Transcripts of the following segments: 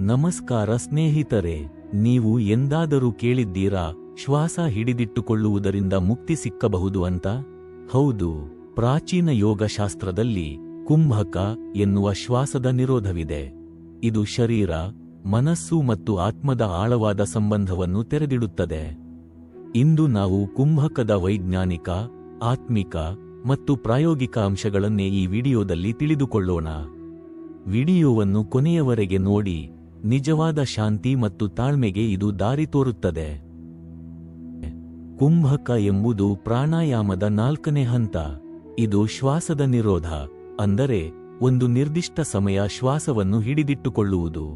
ನಮಸ್ಕಾರ ಸ್ನೇಹಿತರೆ, ನೀವು ಎಂದಾದರೂ ಕೇಳಿದ್ದೀರಾ, ಶ್ವಾಸ ಹಿಡಿದಿಟ್ಟುಕೊಳ್ಳುವುದರಿಂದ ಮುಕ್ತಿ ಸಿಕ್ಕಬಹುದು ಅಂತ? ಹೌದು, ಪ್ರಾಚೀನ ಯೋಗಶಾಸ್ತ್ರದಲ್ಲಿ ಕುಂಭಕ ಎನ್ನುವ ಶ್ವಾಸದ ನಿರೋಧವಿದೆ. ಇದು ಶರೀರ, ಮನಸ್ಸು ಮತ್ತು ಆತ್ಮದ ಆಳವಾದ ಸಂಬಂಧವನ್ನು ತೆರೆದಿಡುತ್ತದೆ. ಇಂದು ನಾವು ಕುಂಭಕದ ವೈಜ್ಞಾನಿಕ, ಆತ್ಮಿಕ ಮತ್ತು ಪ್ರಾಯೋಗಿಕ ಅಂಶಗಳನ್ನೇ ಈ ವಿಡಿಯೋದಲ್ಲಿ ತಿಳಿದುಕೊಳ್ಳೋಣ. ವಿಡಿಯೋವನ್ನು ಕೊನೆಯವರೆಗೆ ನೋಡಿ. ನಿಜವಾದ ಶಾಂತಿ ಮತ್ತು ತಾಳ್ಮೆಗೆ ಇದು ದಾರಿ ತೋರುತ್ತದೆ. ಕುಂಭಕ ಎಂಬುದು ಪ್ರಾಣಾಯಾಮದ ನಾಲ್ಕನೇ ಹಂತ. ಇದು ಶ್ವಾಸದ ನಿರೋಧ, ಅಂದರೆ ಒಂದು ನಿರ್ದಿಷ್ಟ ಸಮಯ ಶ್ವಾಸವನ್ನು ಹಿಡಿದಿಟ್ಟುಕೊಳ್ಳುವುದು.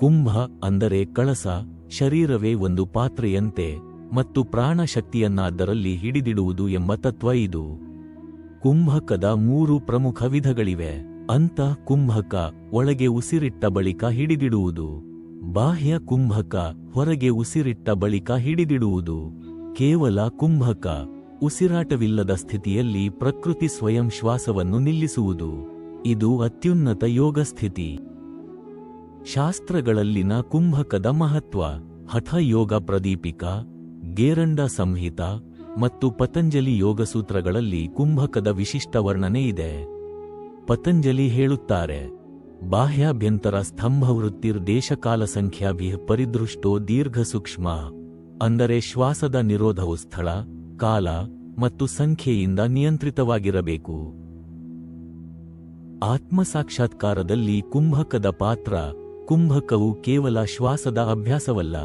ಕುಂಭ ಅಂದರೆ ಕಳಸ, ಶರೀರವೇ ಒಂದು ಪಾತ್ರೆಯಂತೆ ಮತ್ತು ಪ್ರಾಣಶಕ್ತಿಯನ್ನಾದರಲ್ಲಿ ಹಿಡಿದಿಡುವುದು ಎಂಬ ತತ್ವ ಇದು. ಕುಂಭಕದ ಮೂರು ಪ್ರಮುಖ ವಿಧಗಳಿವೆ. ಅಂತ ಕುಂಭಕ ಒಳಗೆ ಉಸಿರಿಟ್ಟ ಬಳಿಕ ಹಿಡಿದಿಡುವುದು. ಬಾಹ್ಯ ಕುಂಭಕ ಹೊರಗೆ ಉಸಿರಿಟ್ಟ ಬಳಿಕ ಹಿಡಿದಿಡುವುದು. ಕೇವಲ ಕುಂಭಕ ಉಸಿರಾಟವಿಲ್ಲದ ಸ್ಥಿತಿಯಲ್ಲಿ ಪ್ರಕೃತಿ ಸ್ವಯಂ ಶ್ವಾಸವನ್ನು ನಿಲ್ಲಿಸುವುದು. ಇದು ಅತ್ಯುನ್ನತ ಯೋಗ ಸ್ಥಿತಿ. ಶಾಸ್ತ್ರಗಳಲ್ಲಿನ ಕುಂಭಕದ ಮಹತ್ವ, ಹಠ ಯೋಗ ಪ್ರದೀಪಿಕ, ಗೇರಂಡ ಸಂಹಿತ ಮತ್ತು ಪತಂಜಲಿ ಯೋಗಸೂತ್ರಗಳಲ್ಲಿ ಕುಂಭಕದ ವಿಶಿಷ್ಟ ವರ್ಣನೆ ಇದೆ. ಪತಂಜಲಿ ಹೇಳುತ್ತಾರೆ, ಬಾಹ್ಯಾಭ್ಯಂತರ ಸ್ತಂಭವೃತ್ತಿರ್ ದೇಶಕಾಲ ಸಂಖ್ಯಾಭಿ ಪರಿದೃಷ್ಟೋ ದೀರ್ಘ ಸೂಕ್ಷ್ಮ, ಅಂದರೆ ಶ್ವಾಸದ ನಿರೋಧವು ಸ್ಥಳ, ಕಾಲ ಮತ್ತು ಸಂಖ್ಯೆಯಿಂದ ನಿಯಂತ್ರಿತವಾಗಿರಬೇಕು. ಆತ್ಮಸಾಕ್ಷಾತ್ಕಾರದಲ್ಲಿ ಕುಂಭಕದ ಪಾತ್ರ, ಕುಂಭಕವು ಕೇವಲ ಶ್ವಾಸದ ಅಭ್ಯಾಸವಲ್ಲ,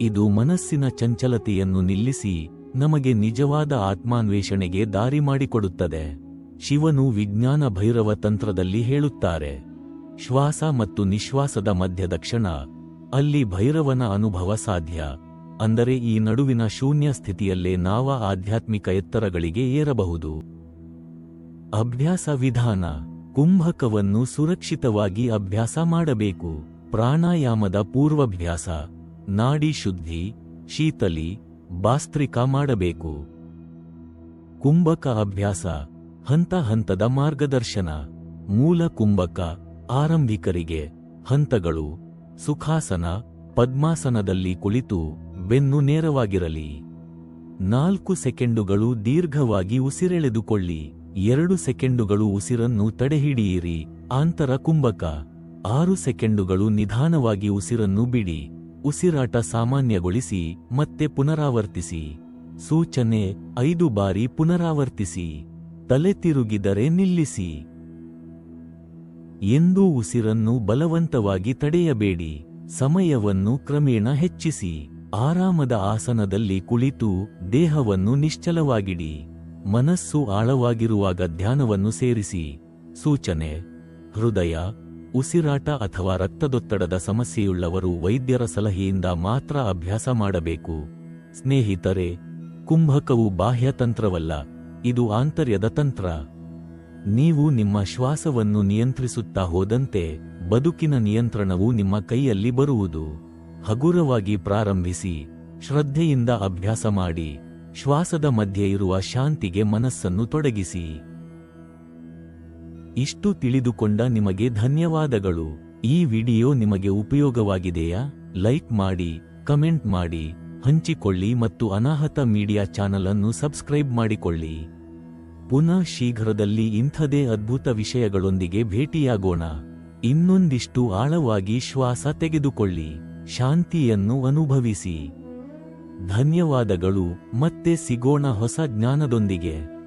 ಇದು ಮನಸ್ಸಿನ ಚಂಚಲತೆಯನ್ನು ನಿಲ್ಲಿಸಿ ನಮಗೆ ನಿಜವಾದ ಆತ್ಮಾನ್ವೇಷಣೆಗೆ ದಾರಿ ಮಾಡಿಕೊಡುತ್ತದೆ. ಶಿವನು ವಿಜ್ಞಾನ ಭೈರವ ತಂತ್ರದಲ್ಲಿ ಹೇಳುತ್ತಾರೆ, ಶ್ವಾಸ ಮತ್ತು ನಿಶ್ವಾಸದ ಮಧ್ಯದ ಕ್ಷಣ ಅಲ್ಲಿ ಭೈರವನ ಅನುಭವ ಸಾಧ್ಯ, ಅಂದರೆ ಈ ನಡುವಿನ ಶೂನ್ಯ ಸ್ಥಿತಿಯಲ್ಲೇ ನಾವ ಆಧ್ಯಾತ್ಮಿಕ ಎತ್ತರಗಳಿಗೆ ಏರಬಹುದು. ಅಭ್ಯಾಸ ವಿಧಾನ, ಕುಂಭಕವನ್ನು ಸುರಕ್ಷಿತವಾಗಿ ಅಭ್ಯಾಸ ಮಾಡಬೇಕು. ಪ್ರಾಣಾಯಾಮದ ಪೂರ್ವಭ್ಯಾಸ, ನಾಡಿ ಶುದ್ಧಿ, ಶೀತಲಿ, ಬಾಸ್ತ್ರಿಕ ಮಾಡಬೇಕು. ಕುಂಭಕ ಅಭ್ಯಾಸ ಹಂತ ಹಂತದ ಮಾರ್ಗದರ್ಶನ. ಮೂಲ ಕುಂಭಕ ಆರಂಭಿಕರಿಗೆ ಹಂತಗಳು ಸುಖಾಸನ ಪದ್ಮಾಸನದಲ್ಲಿ ಕುಳಿತು ಬೆನ್ನು ನೇರವಾಗಿರಲಿ. ನಾಲ್ಕು ಸೆಕೆಂಡುಗಳು ದೀರ್ಘವಾಗಿ ಉಸಿರೆಳೆದುಕೊಳ್ಳಿ. ಎರಡು ಸೆಕೆಂಡುಗಳು ಉಸಿರನ್ನು ತಡೆಹಿಡಿಯಿರಿ. ಆಂತರ ಕುಂಭಕ ಆರು ಸೆಕೆಂಡುಗಳು ನಿಧಾನವಾಗಿ ಉಸಿರನ್ನು ಬಿಡಿ. ಉಸಿರಾಟ ಸಾಮಾನ್ಯಗೊಳಿಸಿ ಮತ್ತೆ ಪುನರಾವರ್ತಿಸಿ. ಸೂಚನೆ ಐದು ಬಾರಿ ಪುನರಾವರ್ತಿಸಿ. ತಲೆ ತಿರುಗಿದರೆ ನಿಲ್ಲಿಸಿ. ಎಂದೂ ಉಸಿರನ್ನು ಬಲವಂತವಾಗಿ ತಡೆಯಬೇಡಿ. ಸಮಯವನ್ನು ಕ್ರಮೇಣ ಹೆಚ್ಚಿಸಿ. ಆರಾಮದ ಆಸನದಲ್ಲಿ ಕುಳಿತು ದೇಹವನ್ನು ನಿಶ್ಚಲವಾಗಿಡಿ. ಮನಸ್ಸು ಆಳವಾಗಿರುವಾಗ ಧ್ಯಾನವನ್ನು ಸೇರಿಸಿ. ಸೂಚನೆ, ಹೃದಯ, ಉಸಿರಾಟ ಅಥವಾ ರಕ್ತದೊತ್ತಡದ ಸಮಸ್ಯೆಯುಳ್ಳವರು ವೈದ್ಯರ ಸಲಹೆಯಿಂದ ಮಾತ್ರ ಅಭ್ಯಾಸ ಮಾಡಬೇಕು. ಸ್ನೇಹಿತರೆ, ಕುಂಭಕವು ಬಾಹ್ಯತಂತ್ರವಲ್ಲ. ಇದು ಆಂತರ್ಯದ ತಂತ್ರ. ನೀವು ನಿಮ್ಮ ಶ್ವಾಸವನ್ನು ನಿಯಂತ್ರಿಸುತ್ತಾ ಹೋದಂತೆ ಬದುಕಿನ ನಿಯಂತ್ರಣವು ನಿಮ್ಮ ಕೈಯಲ್ಲಿ ಬರುವುದು. ಹಗುರವಾಗಿ ಪ್ರಾರಂಭಿಸಿ, ಶ್ರದ್ಧೆಯಿಂದ ಅಭ್ಯಾಸ ಮಾಡಿ, ಶ್ವಾಸದ ಮಧ್ಯೆ ಇರುವ ಶಾಂತಿಗೆ ಮನಸ್ಸನ್ನು ತೊಡಗಿಸಿ. ಇಷ್ಟು ತಿಳಿದುಕೊಂಡ ನಿಮಗೆ ಧನ್ಯವಾದಗಳು. ಈ ವಿಡಿಯೋ ನಿಮಗೆ ಉಪಯೋಗವಾಗಿದೆಯಾ? ಲೈಕ್ ಮಾಡಿ, ಕಮೆಂಟ್ ಮಾಡಿ. ಹಂಚಿಕೊಳ್ಳಿ ಮತ್ತು ಅನಾಹತ ಮೀಡಿಯಾ ಚಾನಲ್ ಅನ್ನು ಸಬ್ಸ್ಕ್ರೈಬ್ ಮಾಡಿಕೊಳ್ಳಿ. ಪುನಃ ಶೀಘ್ರದಲ್ಲಿ ಇಂಥದೇ ಅದ್ಭುತ ವಿಷಯಗಳೊಂದಿಗೆ ಭೇಟಿಯಾಗೋಣ. ಇನ್ನೊಂದಿಷ್ಟು ಆಳವಾಗಿ ಶ್ವಾಸ ತೆಗೆದುಕೊಳ್ಳಿ. ಶಾಂತಿಯನ್ನು ಅನುಭವಿಸಿ. ಧನ್ಯವಾದಗಳು, ಮತ್ತೆ ಸಿಗೋಣ ಹೊಸ ಜ್ಞಾನದೊಂದಿಗೆ.